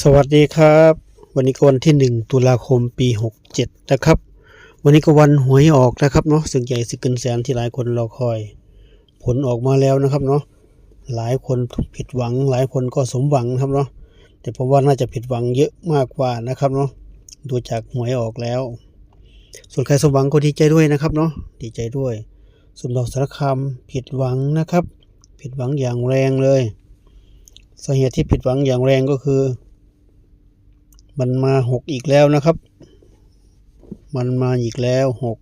สวัสดีครับ วันนี้ก็วันที่ 1 ตุลาคมปี 67 นะครับ วันนี้ก็วันหวยออกนะครับเนาะสึกใหญ่สึกเกินแสนที่หลายคนรอคอย ผลออกมาแล้วนะครับเนาะหลายคนผิดหวัง หลายคนก็สมหวังนะครับเนาะแต่ผมว่าน่าจะผิดหวังเยอะมากกว่านะครับเนาะดูจากหวยออกแล้ว ส่วนใครสมหวังก็ดีใจด้วยนะครับเนาะดีใจด้วย ส่วนดอกสารคามผิดหวังนะครับ ผิดหวังอย่างแรงเลยสาเหตุที่ผิดหวังอย่างแรงก็คือ มันมาหกอีกแล้วนะครับ มันมาอีกแล้วหก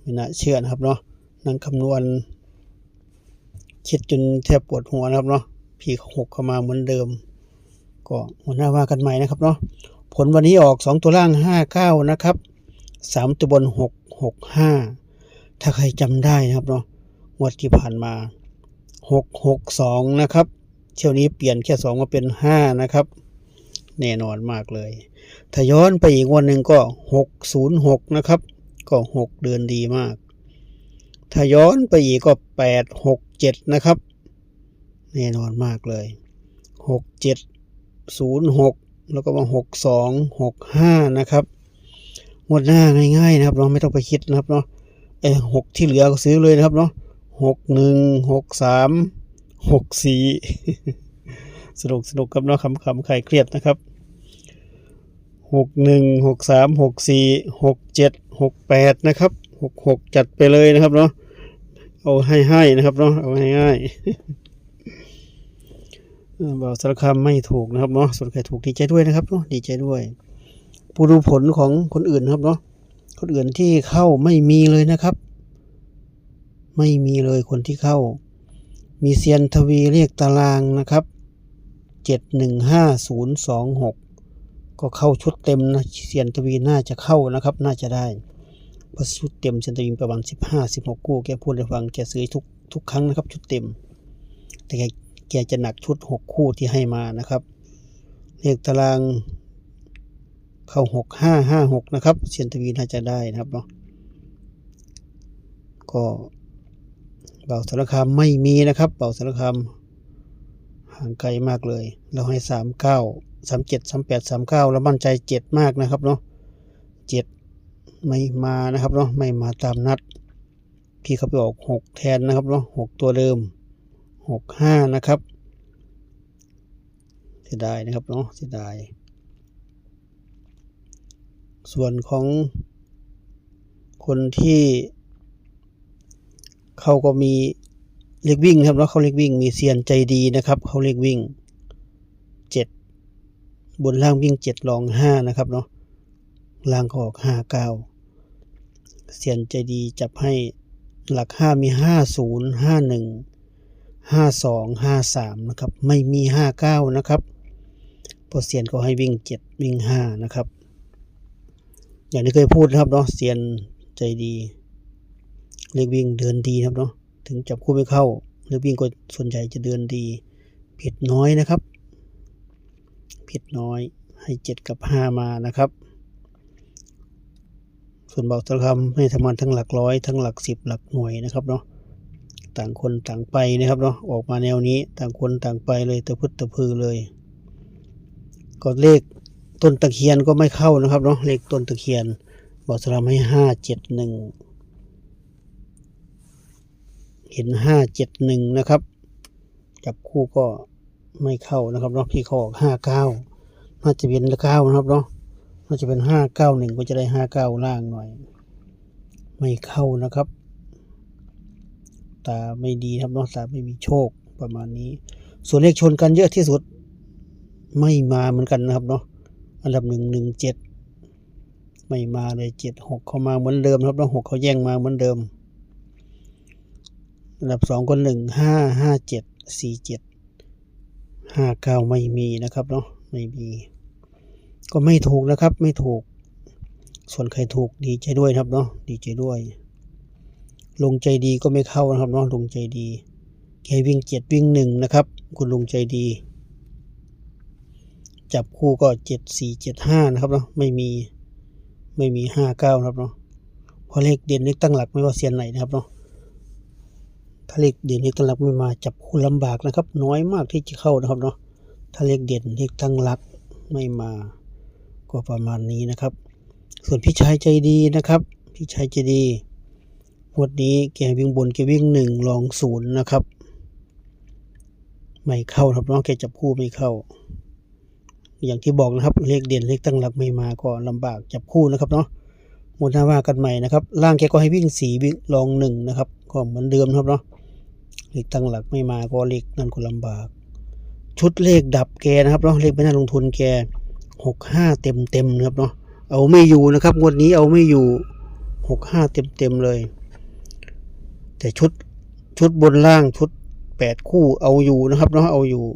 ไม่น่าเชื่อนะครับเนาะนั่งคำนวณคิดจนแทบปวดหัวนะครับเนาะพี่เขาหกเข้ามาเหมือนเดิม ก็หัวหน้าว่ากันใหม่นะครับเนาะผลวันนี้ออกสองตัวล่างห้าเก้านะครับสามตัวบนหกหกห้าถ้าใครจำได้นะครับเนาะงวดที่ผ่านมาหกหกสองนะครับ เที่ยวนี้เปลี่ยนแค่สองมาเป็นห้านะครับ แน่นอนมากเลย ถ้าย้อนไปอีกวันหนึ่งก็หกศูนย์หกนะครับ ก็หกเดือนดีมาก ถ้าย้อนไปอีกก็แปดหกเจ็ดนะครับ แน่นอนมากเลยหกเจ็ดศูนย์หกแล้วก็มาหกสองหกห้านะครับงวดหน้าง่ายๆนะครับเราะไม่ต้องไปคิดนะครับเนาะไอ้หกที่เหลือก็ซื้อเลยนะครับเนาะหกหนึ่งหกสามหกสี่ สนุกสนุกครับเนาะคำคำใครเครียดนะครับหกหนึ่งหกสามหกสี่หกเจ็ดหกแปดนะครับหกหกจัดไปเลยนะครับเนาะเอาให้ให้นะครับเนาะเอาให้ให้เออบ่าวสารคามไม่ถูกนะครับเนาะส่วนใครถูกดีใจด้วยนะครับเนาะดีใจด้วย ผู้ดูผลของคนอื่นนะครับเนาะคนอื่นที่เข้าไม่มีเลยนะครับ ไม่มีเลยคนที่เข้า มีเซียนทวีเรียกตารางนะครับ เจ็ดหนึ่งห้าศูนย์สองหกก็เข้าชุดเต็มนะเซียนทวีน่าจะเข้านะครับ น่าจะได้เพราะชุดเต็มเซียนทวีประมาณสิบห้าสิบหกกู้แกพูดให้ฟังแกซื้อทุกทุกครั้งนะครับ ชุดเต็ม แต่แกแกจะหนักชุดหกคู่ที่ให้มานะครับเลขตารางเข้าหกห้าห้าหกนะครับเซียนทวีน่าจะได้นะครับเนาะก็เบาสารคามไม่มีนะครับเบาสารคาม ห่างไกลมากเลย เราให้สามเก้าสามเจ็ดสามแปดสามเก้าเรามั่นใจเจ็ดมากนะครับเนาะเจ็ดไม่มานะครับเนาะไม่มาตามนัด พี่เขาไปออกหกแทนนะครับเนาะหกตัวเดิมหกห้านะครับเสียดายนะครับเนาะเสียดาย ส่วนของคนที่เขาก็มี เล็กวิ่งครับแล้วเขาเล็กวิ่ง มีเซียนใจดีนะครับเขาเล็กวิ่งเจ็ดบนล่างวิ่งเจ็ดรองห้านะครับเนาะล่างก็ออกห้าเก้าเซียนใจดีจับให้หลักห้ามีห้าศูนย์ห้าหนึ่งห้าสองห้าสามนะครับ ไม่มีห้าเก้านะครับเพราะเซียนก็ให้วิ่งเจ็ดวิ่งห้านะครับ อย่างที่เคยพูดนะครับเนาะเซียนใจดีเล็กวิ่งเดินดีครับเนาะ ถึงจับคู่ไม่เข้าหรือวิ่งก็ส่วนใหญ่จะเดินดี ผิดน้อยนะครับ ผิดน้อยให้เจ็ดกับห้ามานะครับ ส่วนเบาตะคำให้ทำงานทั้งหลักร้อยทั้งหลักสิบหลักหน่วยนะครับเนาะต่างคนต่างไปนะครับเนาะออกมาแนวนี้ต่างคนต่างไปเลยตะพึดตะพือเลยก็เลขต้นตะเคียนก็ไม่เข้านะครับเนาะเลขต้นตะเคียนเบาตะคำให้ห้าเจ็ดหนึ่ง เห็นห้าเจ็ดหนึ่งนะครับ จับคู่ก็ไม่เข้านะครับเนาะพี่เขาออกห้าเก้าน่าจะเป็นเก้านะครับเนาะน่าจะเป็นห้าเก้าหนึ่งก็จะได้ห้าเก้าล่างหน่อย ไม่เข้านะครับ ตาไม่ดีครับเนาะตาไม่มีโชคประมาณนี้ ส่วนเลขชนกันเยอะที่สุด ไม่มาเหมือนกันนะครับเนาะอันดับหนึ่งหนึ่งเจ็ดไม่มาเลยเจ็ดหกเข้ามาเหมือนเดิมครับแล้วหกเขาแย่งมาเหมือนเดิม อันดับสองก็หนึ่งห้าห้าเจ็ดสี่เจ็ดห้าเก้าไม่มีนะครับเนาะไม่มี ก็ไม่ถูกนะครับ ไม่ถูก ส่วนใครถูกดีใจด้วยครับเนาะดีใจด้วย ลงใจดีก็ไม่เข้านะครับเนาะลงใจดีแควิ่งเจ็ดวิ่งหนึ่งนะครับ คุณลงใจดี จับคู่ก็เจ็ดสี่เจ็ดห้านะครับเนาะไม่มีไม่มีห้าเก้านะครับเนาะเพราะเลขเด่นเลขตั้งหลักไม่ว่าเซียนไหนนะครับเนาะ ถ้าเลขเด่นเลขตั้งหลักไม่มาจับคู่ลำบากนะครับ น้อยมากที่จะเข้านะครับเนาะถ้าเลขเด่นเลขตั้งหลักไม่มาก็ประมาณนี้นะครับ ส่วนพี่ชายใจดีนะครับ พี่ชายใจดีงวดนี้แกวิ่งบนแกวิ่งหนึ่งลองศูนย์นะครับ ไม่เข้าครับน้องแกจับคู่ไม่เข้า อย่างที่บอกนะครับ เลขเด่นเลขตั้งหลักไม่มาก็ลำบากจับคู่นะครับเนาะหมดหน้าว่ากันใหม่นะครับ ล่างแกก็ให้วิ่งสีวิ่งลองหนึ่งนะครับ ก็เหมือนเดิมครับเนาะ เลขตั้งหลักไม่มาก็เลขนั่นก็ลำบาก ชุดเลขดับแกนะครับเนาะเลขไม่น่าลงทุนแกหกห้าเต็มเต็มนะครับเนาะเอาไม่อยู่นะครับงวดนี้เอาไม่อยู่หกห้าเต็มเต็มเลย แต่ชุดชุดบนล่างชุดแปดคู่เอาอยู่นะครับเนาะเอาอยู่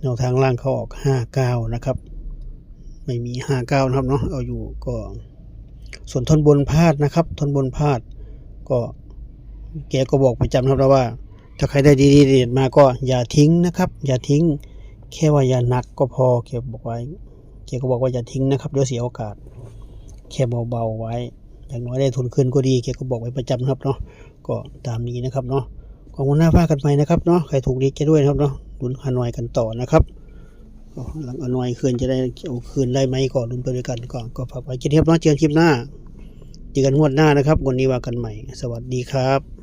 แนวทางล่างเขาออกห้าเก้านะครับ ไม่มีห้าเก้านะครับเนาะเอาอยู่ก็ ส่วนทนบนพลาดนะครับ ทนบนพลาดก็ แกก็บอกประจำครับว่า ถ้าใครได้ดีเด็ดมาก็อย่าทิ้งนะครับ อย่าทิ้ง แค่ว่าอย่าหนักก็พอแกบอกไว้แกก็บอกว่าอย่าทิ้งนะครับเดี๋ยวเสียโอกาส แค่เบาๆไว้ อย่างน้อยได้ทุนคืนก็ดีแกก็บอกไว้ประจำครับเนาะก็ตามนี้นะครับเนาะขอบคุณหน้าฟ้ากันไปนะครับเนาะใครถูกดีแกด้วยนะครับเนาะลุ้นฮานอยกันต่อนะครับหลังฮานอยคืนจะได้เอาคืนได้ไหมก่อนลุ้นไปด้วยกันก่อนก็ฝากไว้เจอกันครับเนาะเจอกันคลิปหน้าเจอกันงวดหน้านะครับ วันนี้ว่ากันใหม่ สวัสดีครับ